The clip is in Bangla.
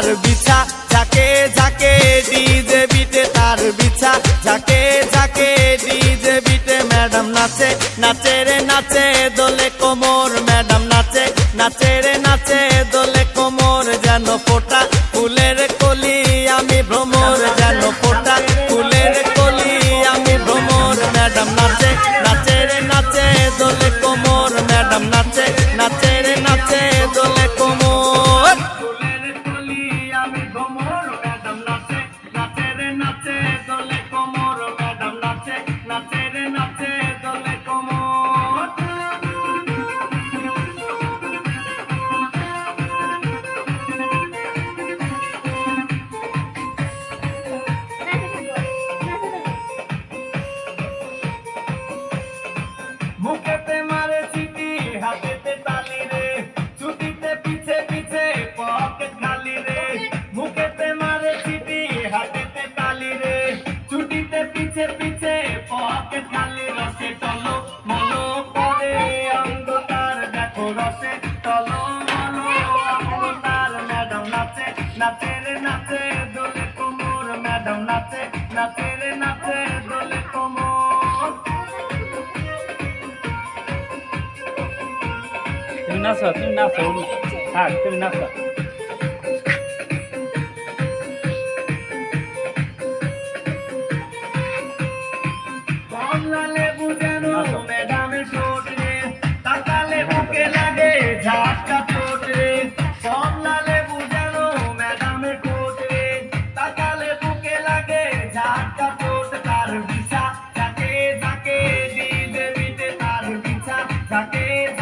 তার বিছা ঝাকে ঝাকে ডিজে বিটে তার বিছা ঝাকে ঝাকে ডিজে বিটে ম্যাডাম নাচে নাচে রে নাচে দোলে কোমর, ম্যাডাম নাচে নাচে রে নাচে দোলে কোমর, যেন ফোটা, ফুলের কলি আমি ভ্রমর, যেন ফোটা, ফুলের কলি আমি ভ্রমর, ম্যাডাম নাচে নাচে রে নাচে দোলে কোমর, ম্যাডাম নাচে। হাতেতে তালি রে ছুটিতে পিছে পিছে পকেট খালি রসে টলো মলো করে। তার দেখো রসে টলো মলো তার ম্যাডাম নাচে নাচে রে নাচে, দোলে কোমর ম্যাডাম নাচে নাচে রে নাচে, দোলে কোমর। তুমি নাচো তুমি নাচো থাক তুমি নাচো। के